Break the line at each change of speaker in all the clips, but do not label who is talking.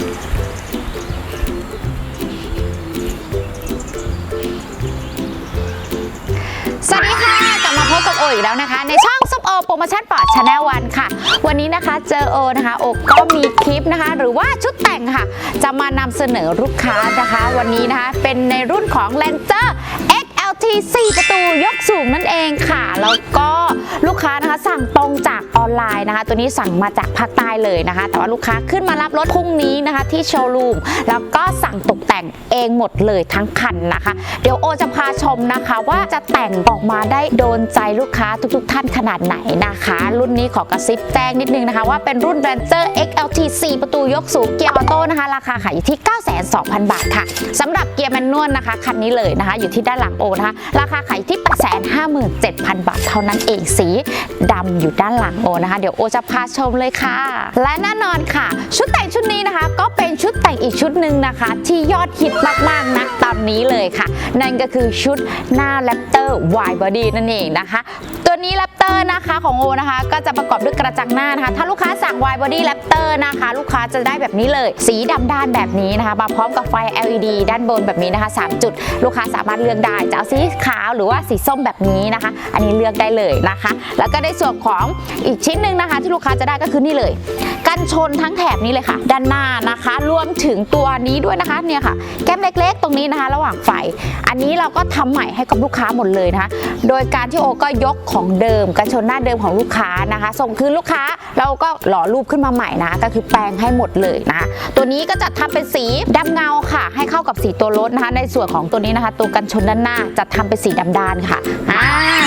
สวัสดีค่ะ กลับมาพบกับโออีกแล้วนะคะ ในช่องซุปโอโปรโมชั่นปอดชาแนลวันค่ะ วันนี้นะคะเจอโอนะคะโอก็มีคลิปนะคะ หรือว่าชุดแต่งค่ะ จะมานำเสนอลูกค้านะคะ วันนี้นะคะ เป็นในรุ่นของ Ranger XLT 4 ประตูยกสูงนั่นเองค่ะ แล้วก็ลูกค้านะคะสั่งตรงจากออนไลน์นะคะ ตัวนี้สั่งมาจากภาคใต้เลยนะคะ แต่ว่าลูกค้าขึ้นมารับรถพรุ่งนี้นะคะ ที่โชว์รูมแล้วก็สั่งตกแต่งเองหมดเลยทั้งคันนะคะ เดี๋ยวโอจะพาชมนะคะว่าจะแต่งออกมาได้โดนใจลูกค้าทุก ๆ ท่านขนาดไหนนะคะ รุ่นนี้ขอกระซิบแจ้งนิดนึงนะคะ ว่าเป็นรุ่น Ranger XLT 4 ประตูยกสูงเกียร์ออโต้นะคะ ราคาขายอยู่ที่ 9 2 0 0 0 บาทค่ะสำหรับเกียร์แมนนวลนะคะคันนี้เลยนะคะ อยู่ที่ด้านหลังโอนะคะราคาขายที่ 857,000 บาทเท่านั้นเองสีดำอยู่ด้านหลังโอนะคะ เดี๋ยวโอจะพาชมเลยค่ะ และแน่นอนค่ะ ชุดแต่งชุดนี้นะคะ ก็เป็นชุดแต่งอีกชุดหนึ่งนะคะ ที่ยอดฮิตมากๆนะตอนนี้เลยค่ะ นั่นก็คือชุดหน้าแรปเตอร์ wide body นั่นเองนะคะตัวนี้แรปเตอร์นะคะของโอนะคะ ก็จะประกอบด้วยกระจังหน้านะคะ ถ้าลูกค้าสั่ง wide body Raptor นะคะ ลูกค้าจะได้แบบนี้เลย สีดำด้านแบบนี้นะคะ มาพร้อมกับไฟ LED ด้านบนแบบนี้นะคะ 3 จุด ลูกค้าสามารถเลือกได้จะเอาสีขาวหรือว่าสีส้มแบบนี้นะคะ อันนี้เลือกได้เลยนะคะ แล้วก็ในส่วนของอีกชิ้นหนึ่งนะคะ ที่ลูกค้าจะได้ก็คือนี่เลย กันชนทั้งแถบนี้เลยค่ะ ด้านหน้านะคะ รวมถึงตัวนี้ด้วยนะคะเนี่ยค่ะ แก้มเล็กๆ ตรงนี้นะคะ ระหว่างไฟ อันนี้เราก็ทำใหม่ให้กับลูกค้าหมดเลยนะคะ โดยการที่โอก็ยกของเดิมกันชนหน้าเดิมของลูกค้านะคะ ส่งคืนลูกค้าเราก็หล่อรูปขึ้นมาใหม่นะก็คือแปลงให้หมดเลยนะคะตัวนี้ก็จะทำเป็นสีดำเงาค่ะ ให้เข้ากับสีตัวรถนะคะ ในส่วนของตัวนี้นะคะ ตัวกันชนด้านหน้าจะทำเป็นสีดำดานค่ะอ่า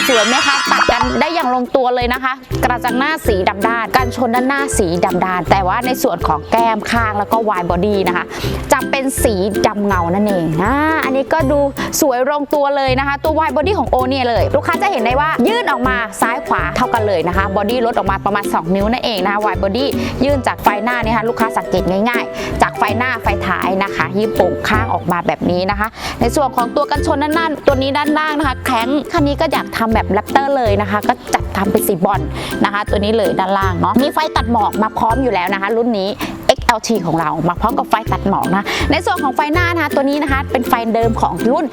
สวยไหมคะตัดันได้อย่างลงตัวเลยนะคะ กระจังหน้าสีดำด้าน กันชนด้านหน้าสีดำด้าน แต่ว่าในส่วนของแก้มข้างแล้วก็วายบอดี้นะคะ จะเป็นสีดำเงานั่นเองนะอันนี้ก็ดูสวยลงตัวเลยนะคะ ตัววายบอดี้ของโอเนี่ยเลย ลูกค้าจะเห็นได้ว่ายื่นออกมาซ้ายขวาเท่ากันเลยนะคะบอดี้ลดออกมาประมาณ 2 นิ้วนั่นเองนะคะวายบอดี้ยื่นจากไฟหน้าเนี่ยค่ะลูกค้าสังเกตง่าย ๆ จากไฟหน้าไฟท้ายนะคะยื่นโป่งข้างออกมาแบบนี้นะคะ ในส่วนของตัวกันชนด้านหน้าตัวนี้ด้านล่างนะคะแข็งคันนี้ก็อยากทำแบบแรปเตอร์เลยนะคะก็จัดทำเป็นสีบอลนะคะ ตัวนี้เลยด้านล่างเนาะมีไฟตัดหมอกมาพร้อมอยู่แล้วนะคะ รุ่นนี้ XLT ของเรามาพร้อมกับไฟตัดหมอกนะในส่วนของไฟหน้านะคะตัวนี้นะคะเป็นไฟเดิมของรุ่น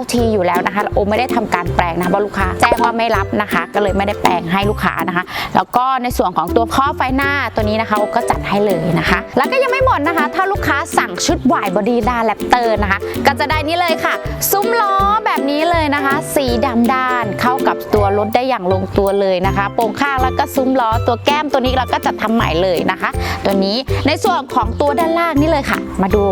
LT อยู่แล้วนะคะโอไม่ได้ทำการแปลงนะคะเพราะลูกค้าแจ้งว่าไม่รับนะคะ ก็เลยไม่ได้แปลงให้ลูกค้านะคะ แล้วก็ในส่วนของตัวข้อไฟหน้าตัวนี้นะคะโอก็จัดให้เลยนะคะ แล้วก็ยังไม่หมดนะคะ ถ้าลูกค้าสั่งชุดวายบอดี้ด้าแรปเตอร์นะคะ ก็จะได้นี่เลยค่ะ ซุ้มล้อแบบนี้เลยนะคะ สีดำด้านเข้ากับตัวรถได้อย่างลงตัวเลยนะคะโปร่งข้างแล้วก็ซุ้มล้อตัวแก้มตัวนี้เราก็จะทำใหม่เลยนะคะ ตัวนี้ในส่วนของตัวด้านล่างนี่เลยค่ะ มาดู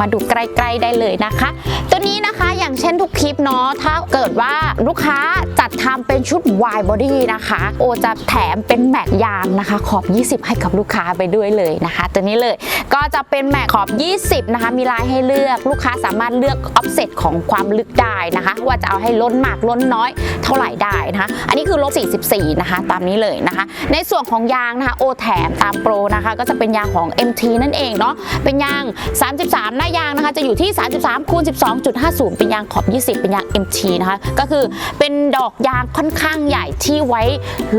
มาดูใกล้ๆได้เลยนะคะ ตัวนี้นะคะอย่างเช่นทุกคลิปเนาะถ้าเกิดว่าลูกค้าจัดทำเป็นชุด wide body นะคะ โอจะแถมเป็นแม็กยางนะคะ ขอบ 20 ให้กับลูกค้าไปด้วยเลยนะคะ ตัวนี้เลยก็จะเป็นแม็กขอบ 20 นะคะ มีลายให้เลือกลูกค้าสามารถเลือก offset ของความลึกได้นะคะ ว่าจะเอาให้ล้นมากล้นน้อยเท่าไหร่ได้นะคะ อันนี้คือลบ44 นะคะ ตามนี้เลยนะคะ ในส่วนของยางนะคะโอแถมตามโปรนะคะ ก็จะเป็นยางของ MT นั่นเองเนาะเป็นยาง 33 หน้ายางนะคะ จะอยู่ที่ 33คูณ12.50 เป็นยางขอบ 20 เป็นยาง MT นะคะ ก็คือเป็นดอกยางค่อนข้างใหญ่ที่ไว้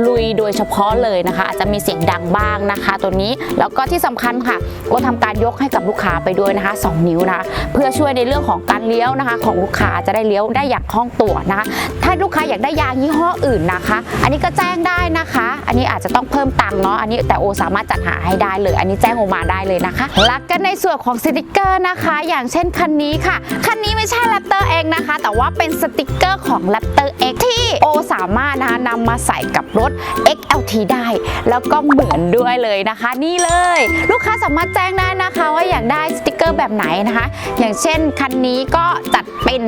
ลุยโดยเฉพาะเลยนะคะ อาจจะมีเสียงดังบ้างนะคะ ตัวนี้แล้วก็ที่สำคัญค่ะโอทำการยกให้กับลูกค้าไปด้วยนะคะ 2 นิ้วนะคะ เพื่อช่วยในเรื่องของการเลี้ยวนะคะ ของลูกค้าจะได้เลี้ยวได้อย่างคล่องตัวนะคะ ถ้าลูกค้าอยากได้ยางยี่ห้ออื่นนะคะ อันนี้ก็แจ้งได้นะคะ อันนี้อาจจะต้องเพิ่มตังค์เนาะอันนี้แต่โอสามารถจัดหาให้ได้เลย อันนี้แจ้งโอมาได้เลยนะคะลักกันในส่วนของสติกเกอร์นะคะ อย่างเช่นคันนี้ค่ะคันนี้ไม่ใช่แรปเตอร์เองนะคะ แต่ว่าเป็นสติกเกอร์ของแรปเตอร์ X ที่โอสามารถนะคะนำมาใส่กับรถ XLT ได้ แล้วก็เหมือนด้วยเลยนะคะ นี่เลย ลูกค้าสามารถแจ้งได้นะคะว่าอยากได้สติกเกอร์แบบไหนนะคะ อย่างเช่นคันนี้ก็จัดเป็น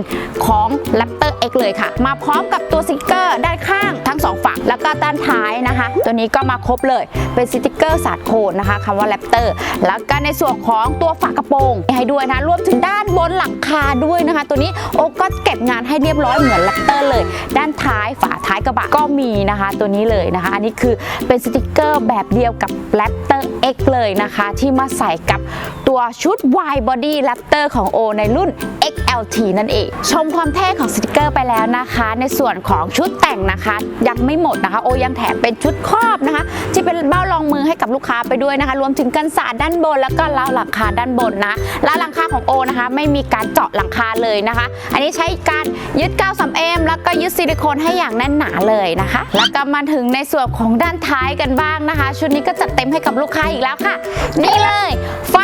ของ Raptor X เลยค่ะ มาพร้อมกับตัวสติกเกอร์ด้านข้างทั้งสองฝั่งแล้วก็ด้านท้ายนะคะ ตัวนี้ก็มาครบเลยเป็นสติกเกอร์สาดโคนนะคะคำว่า Raptor แล้วก็ในส่วนของตัวฝากระโปรงให้ด้วยนะรวมถึงด้านบนหลังคาด้วยนะคะ ตัวนี้โอก็เก็บงานให้เรียบร้อยเหมือน Raptor เลย ด้านท้ายฝาท้ายกระบะก็มีนะคะ ตัวนี้เลยนะคะ อันนี้คือเป็นสติกเกอร์แบบเดียวกับแรปเตอร์ เลยนะคะ ที่มาใส่กับตัวชุด Wide Body Raptor ของโอในรุ่น XLT นั่นเอง ชมความเท่ของสติกเกอร์ไปแล้วนะคะ ในส่วนของชุดแต่งนะคะ ยังไม่หมดนะคะ โอยังแถมเป็นชุดครอบนะคะ ที่เป็นเบ้ารองมือให้กับลูกค้าไปด้วยนะคะ รวมถึงกันสาดด้านบน แล้วก็ราวหลังคาด้านบนนะราวหลังคาของโอนะคะ ไม่มีการเจาะหลังคาเลยนะคะ อันนี้ใช้การยึดกาวสำเอมแล้วก็ยึดซิลิโคนให้อย่างแน่นหนาเลยนะคะ แล้วก็มาถึงในส่วนของด้านท้ายกันบ้างนะคะ ชุดนี้ก็จัดเต็มให้กับลูกค้าอีกแล้วค่ะ นี่เลย ไฟ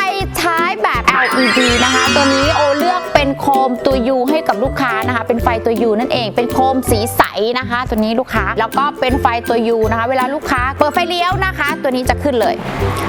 ฉาย แบบ LED นะคะ ตัวนี้โอเลือกเป็นโคมตัว U ให้กับลูกค้านะคะ เป็นไฟตัว U นั่นเอง เป็นโคมสีใสนะคะ ตัวนี้ลูกค้า แล้วก็เป็นไฟตัว U นะคะ เวลาลูกค้าเปิดไฟเลี้ยวนะคะ ตัวนี้จะขึ้นเลย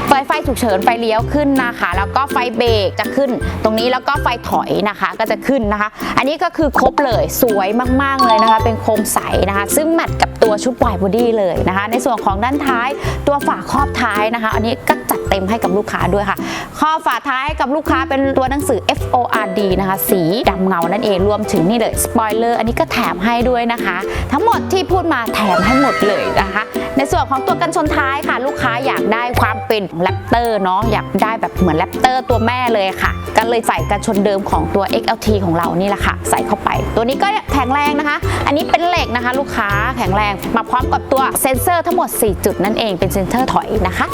ไฟไฟฉุกเฉินไฟเลี้ยวขึ้นนะคะ แล้วก็ไฟเบรกจะขึ้น ตรงนี้แล้วก็ไฟถอยนะคะ ก็จะขึ้นนะคะ อันนี้ก็คือครบเลย สวยมากๆเลยนะคะ เป็นโคมใสนะคะ ซึ่งแมทกับตัวชุดไวบอดี้เลยนะคะ ในส่วนของด้านท้าย ตัวฝาครอบท้ายนะคะ อันนี้ก็จัดเต็มให้กับลูกค้าด้วยค่ะครอฝาท้ายกับลูกค้าเป็นตัวหนังสือ FORD นะคะ สีดำเงานั่นเองรวมถึงนี่เลยสปอยเลอร์อันนี้ก็แถมให้ด้วยนะคะ ทั้งหมดที่พูดมาแถมให้หมดเลยนะคะ ในส่วนของตัวกันชนท้ายค่ะ ลูกค้าอยากได้ความเป็นแรปเตอร์เนาะอยากได้แบบเหมือนแรปเตอร์ตัวแม่เลยค่ะ ก็เลยใส่กันชนเดิมของตัว XLT ของเรานี่แหละค่ะ ใส่เข้าไป ตัวนี้ก็แข็งแรงนะคะ อันนี้เป็นเหล็กนะคะ ลูกค้าแข็งแรงมาพร้อมกับตัวเซ็นเซอร์ทั้งหมด 4 จุดนั่นเองเป็นเซ็นเซอร์ถอยนะคะ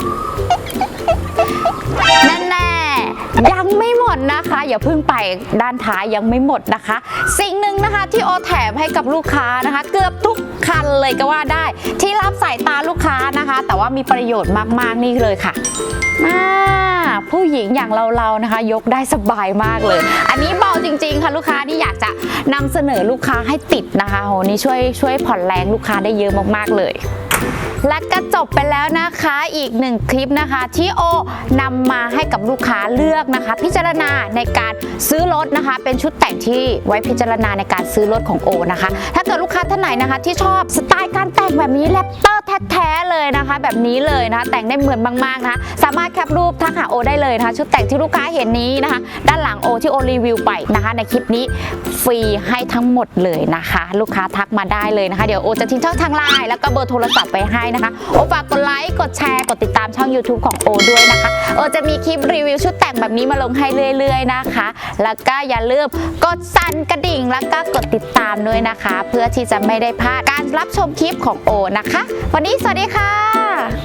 ยังไม่หมดนะคะ อย่าเพิ่งไปด้านท้ายยังไม่หมดนะคะ สิ่งหนึ่งนะคะที่โอแถมให้กับลูกค้านะคะ เกือบทุกคันเลยก็ว่าได้ ที่รับสายตาลูกค้านะคะ แต่ว่ามีประโยชน์มากๆนี่เลยค่ะผู้หญิงอย่างเราๆนะคะ ยกได้สบายมากเลย อันนี้เบาจริง ๆ ค่ะลูกค้าที่อยากจะนำเสนอลูกค้าให้ติดนะคะโหนี่ช่วยช่วยผ่อนแรงลูกค้าได้เยอะมากๆเลย และก็จบไปแล้วนะคะอีกหนึ่งคลิปนะคะที่โอนำมาให้กับลูกค้าเลือกนะคะ พิจารณาในการซื้อรถนะคะ เป็นชุดแต่งที่ไว้พิจารณาในการซื้อรถของโอนะคะ ถ้าเกิดลูกค้าท่านไหนนะคะ ที่ชอบสไตล์การแต่งแบบนี้แรปเตอร์แท้ๆเลยนะคะ แบบนี้เลยนะคะแต่งได้เหมือนมากๆนะคะสามารถแคปรูปทักหาโอได้เลยนะคะ ชุดแต่งที่ลูกค้าเห็นนี้นะคะ ด้านหลังโอที่โอรีวิวไปนะคะ ในคลิปนี้ฟรีให้ทั้งหมดเลยนะคะ ลูกค้าทักมาได้เลยนะคะ เดี๋ยวโอจะทิ้งช่องทางไลน์แล้วก็เบอร์โทรศัพท์ไปให้นะคะโอฝากกดไลค์กดแชร์กดติดตามช่อง YouTube ของโอด้วยนะคะโอจะมีคลิปรีวิวชุดแต่งแบบนี้มาลงให้เรื่อย ๆ นะคะ แล้วก็อย่าลืมกดสั่นกระดิ่งแล้วก็กดติดตามด้วยนะคะ เพื่อที่จะไม่ได้พลาดการรับชมคลิปของโอนะคะ วันนี้สวัสดีค่ะ